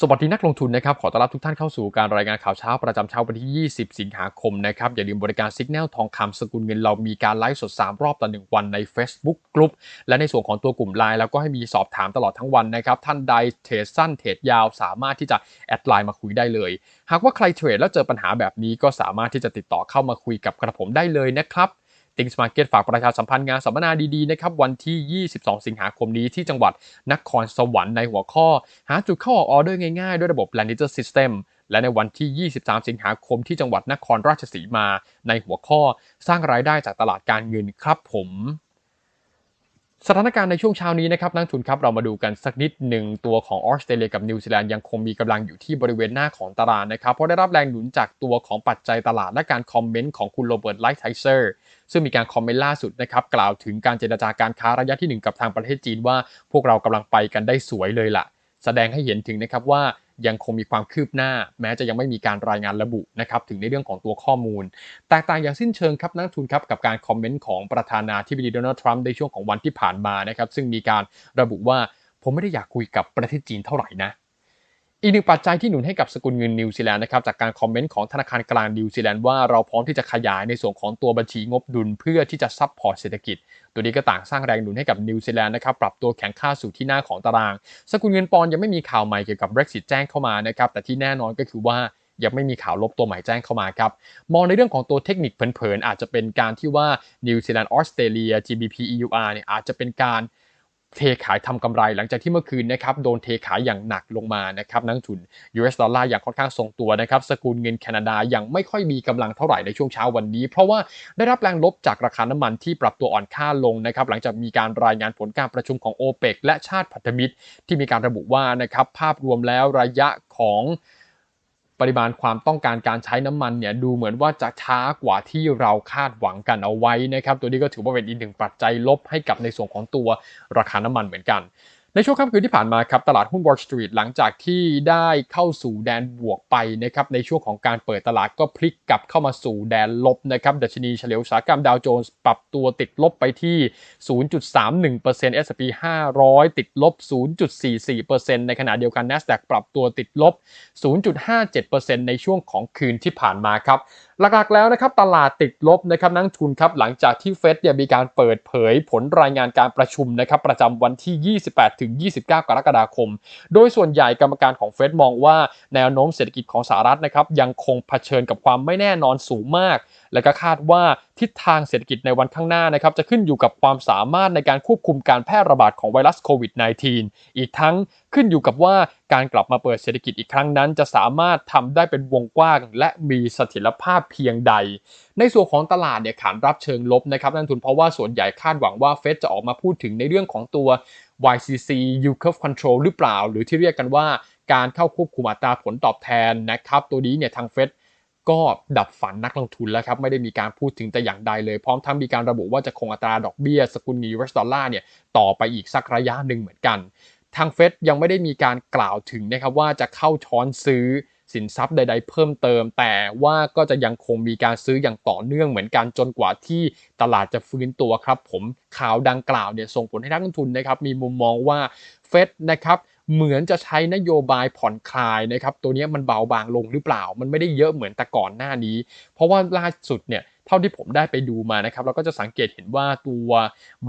สวัสดีนักลงทุนนะครับ ขอต้อนรับทุกท่านเข้าสู่การรายงานข่าวเช้าประจำเช้าวันที่ 20 สิงหาคมนะครับ อย่าลืมบริการสิกแนลทองคำสกุลเงินเรามีการไลฟ์สด 3 รอบต่อ 1 วันใน Facebook กลุ่มและในส่วนของตัวกลุ่มไลน์แล้วก็ให้มีสอบถามตลอดทั้งวันนะครับ ท่านใดเทรดสั้นเทรดยาวสามารถที่จะแอดไลน์มาคุยได้เลย หากว่าใครเทรดแล้วเจอปัญหาแบบนี้ก็สามารถที่จะติดต่อเข้ามาคุยกับกระผมได้เลยนะครับ ติงสมาร์เก็ตฝากประชาสัมพันธ์งานสัมมนาดีๆนะครับวันที่ 22 สิงหาคมนี้ที่จังหวัดนครสวรรค์ในหัวข้อ หาจุดเข้าออกออเดอร์ง่ายๆ ด้วยระบบ l a n i t e r System และในวันที่ 23 สิงหาคมที่จังหวัดนครราชสีมา ในหัวข้อสร้างรายได้จากตลาดการเงินครับผม สถานการณ์ในช่วงเช้านี้นะครับนักทุนครับเรามาดูกันสักนิดหนึ่งตัวของออสเตรเลียกับนิวซีแลนด์ยังคงมีกำลังอยู่ที่บริเวณหน้าของตารางนะครับเพราะได้รับแรงหนุนจากตัวของปัจจัยตลาดและการคอมเมนต์ของคุณโรเบิร์ตไลท์ไทเซอร์ซึ่งมีการคอมเมนต์ล่าสุดนะครับกล่าวถึงการเจรจาการค้าระยะที่ 1 กับทางประเทศจีนว่า พวกเรากำลังไปกันได้สวยเลยล่ะ แสดงให้เห็นถึงนะครับว่า ยังคงมีความคืบหน้า แม้จะยังไม่มีการรายงานระบุนะครับถึงในเรื่องของตัวข้อมูล แตกต่างอย่างสิ้นเชิงครับนักทุนครับกับการคอมเมนต์ของประธานาธิบดีโดนัลด์ทรัมป์ในช่วงของวันที่ผ่านมานะครับซึ่งมีการระบุว่าผมไม่ได้อยากคุยกับประเทศจีนเท่าไหร่นะ อีกหนึ่งปัจจัยที่หนุนให้กับสกุลเงินนิวซีแลนด์นะครับจากการคอมเมนต์ของธนาคารกลางนิวซีแลนด์ว่าเราพร้อมที่จะขยายในส่วนของตัวบัญชีงบดุลเพื่อที่จะซับพอร์ตเศรษฐกิจ ตัวนี้ก็ต่างสร้างแรงหนุนให้กับนิวซีแลนด์นะครับปรับตัวแข็งค่าสู่ที่หน้าของตาราง สกุลเงินปอนยังไม่มีข่าวใหม่เกี่ยวกับ Brexit แจ้งเข้ามานะครับแต่ที่แน่นอนก็คือว่ายังไม่มีข่าวลบตัวใหม่แจ้งเข้ามาครับ มองในเรื่องของตัวเทคนิคเผินๆอาจจะเป็นการที่ว่านิวซีแลนด์ออสเตรเลีย GBP EUR เนี่ยอาจจะเป็นการ เทขายทำกำไรหลังจากที่เมื่อคืนนะครับโดนเทขายอย่างหนักลงมานะครับนักทุน US ดอลลาร์อย่างค่อนข้างทรงตัวนะครับสกุลเงินแคนาดายังไม่ค่อยมีกำลังเท่าไหร่ในช่วงเช้าวันนี้ เพราะว่าได้รับแรงลบจากราคาน้ำมันที่ปรับตัวอ่อนค่าลงนะครับหลังจากมีการรายงานผลการประชุมของ o p e ปกและชาติพันธมิตร ที่มีการระบุว่านะครับภาพรวมแล้วระยะของ ปริมาณความต้องการการใช้น้ำมันเนี่ยดูเหมือนว่าจะช้ากว่าที่เราคาดหวังกันเอาไว้นะครับตัวนี้ก็ถือว่าเป็นอีกหนึ่งปัจจัยลบให้กับในส่วนของตัวราคาน้ำมันเหมือนกัน ในช่วงค่ำคืนที่ผ่านมาครับตลาดหุ้น Wall Street หลังจากที่ได้เข้าสู่แดนบวกไปนะครับในช่วงของการเปิดตลาดก็พลิกกลับเข้ามาสู่แดนลบนะครับดัชนีเฉลียวอุตสาหกรรมดาวโจนส์ปรับตัวติดลบไปที่ 0.31% S&P 500 ติดลบ 0.44%ในขณะเดียวกัน NASDAQ ปรับตัวติดลบ 0.57%ในช่วงของคืนที่ผ่านมาครับหลักๆแล้วนะครับตลาดติดลบนะครับนักทุนครับหลังจากที่เฟดเนี่ยมีการเปิดเผยผลรายงานการประชุมนะครับประจำวันที่ 28ถึง 29 กรกฎาคม โดยส่วนใหญ่กรรมการของเฟดมองว่าแนวโน้มเศรษฐกิจของสหรัฐนะครับยังคงเผชิญกับความไม่แน่นอนสูงมาก และก็คาดว่าทิศทางเศรษฐกิจในวันข้างหน้านะครับจะขึ้นอยู่กับความสามารถในการควบคุมการแพร่ระบาดของไวรัสโควิด -19 อีกทั้งขึ้นอยู่กับว่าการกลับมาเปิดเศรษฐกิจอีกครั้งนั้น จะสามารถทำได้เป็นวงกว้าง และมีเสถียรภาพเพียงใด ในส่วนของตลาดเนี่ยขานรับเชิงลบนะครับนักทุนเพราะว่าส่วนใหญ่คาดหวังว่าเฟดจะออกมาพูดถึงในเรื่องของตัว YCC Yield Curve Control หรือเปล่า หรือที่เรียกกันว่าการเข้าควบคุมอัตราผลตอบแทนนะครับ ตัวนี้เนี่ยทางเฟดก็ดับฝันนักลงทุนแล้วครับ ไม่ได้มีการพูดถึงแต่อย่างใดเลย พร้อมทั้งมีการระบุว่าจะคงอัตราดอกเบี้ย สกุลเงินยูเอสดอลลาร์เนี่ยต่อไปอีกสักระยะหนึ่งเหมือนกัน ทางเฟดยังไม่ได้มีการกล่าวถึงนะครับว่าจะเข้าช้อนซื้อสินทรัพย์ใด ๆ เพิ่มเติม แต่ว่าก็จะยังคงมีการซื้ออย่างต่อเนื่องเหมือนกันจนกว่าที่ตลาดจะฟื้นตัวครับ ผมข่าวดังกล่าวเนี่ยส่งผลให้นักลงทุนนะครับมีมุมมองว่าเฟดนะครับเหมือนจะใช้นโยบายผ่อนคลายนะครับตัวนี้มันเบาบางลงหรือเปล่า มันไม่ได้เยอะเหมือนแต่ก่อนหน้านี้ เพราะว่าล่าสุดเนี่ย เท่าที่ผมได้ไปดูมานะครับเราก็จะสังเกตเห็นว่าตัว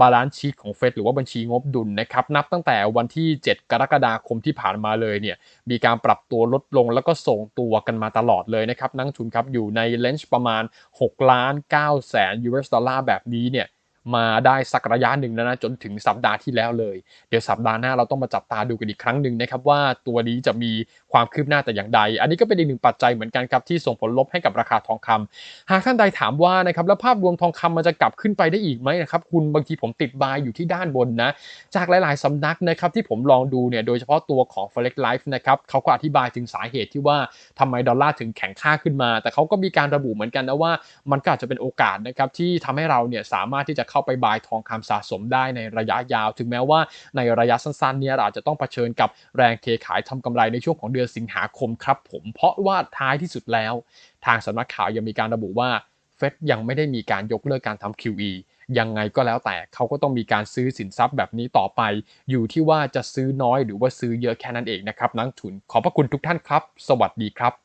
บาลานซ์ชีตของเฟดหรือว่าบัญชีงบดุลนะครับนับตั้งแต่วันที่ 7 กรกฎาคมที่ผ่านมาเลยเนี่ยมีการปรับตัวลดลงแล้วก็ส่งตัวกันมาตลอดเลยนะครับนักทุนครับอยู่ในเลนจ์ประมาณ6ล้าน9แสนยูเอสดอลลาร์แบบนี้เนี่ย มาได้สักระยะหนึ่งแล้วนะจนถึงสัปดาห์ที่แล้วเลย เดี๋ยวสัปดาห์หน้าเราต้องมาจับตาดูกันอีกครั้งหนึ่งนะครับว่าตัวนี้จะมีความคืบหน้าแต่อย่างใด อันนี้ก็เป็นอีกหนึ่งปัจจัยเหมือนกันครับที่ส่งผลลบให้กับราคาทองคำหากท่านใดถามว่านะครับแล้วภาพรวมทองคำมันจะกลับขึ้นไปได้อีกไหมนะครับคุณบางทีผมติดบายอยู่ที่ด้านบนนะจากหลายๆสำนักนะครับที่ผมลองดูเนี่ยโดยเฉพาะตัวของ Forex Life นะครับเขาก็อธิบายถึงสาเหตุที่ว่าทำไมดอลลาร์ถึงแข็งค่าขึ้นมา แต่เขาก็มีการระบุเหมือนกันนะว่ามันก็อาจจะเป็นโอกาสนะครับที่ทำให้เราเนี่ยสามารถที่จะเข้าไปบายทองคำสะสมได้ในระยะยาว ถึงแม้ว่าในระยะสั้นๆเนี่ยเราจจะต้องเผชิญกับแรงเทขายทำกำไรในช่วงของเดือนสิงหาคมครับผม เพราะว่าท้ายที่สุดแล้ว ทางสำนักข่าวยังมีการระบุว่าเฟดยังไม่ได้มีการยกเลิกการทำ QE ยังไงก็แล้วแต่เขาก็ต้องมีการซื้อสินทรัพย์แบบนี้ต่อไป อยู่ที่ว่าจะซื้อน้อยหรือว่าซื้อเยอะแค่นั้นเองนะครับนักทุนขอบพระคุณทุกท่านครับ สวัสดีครับ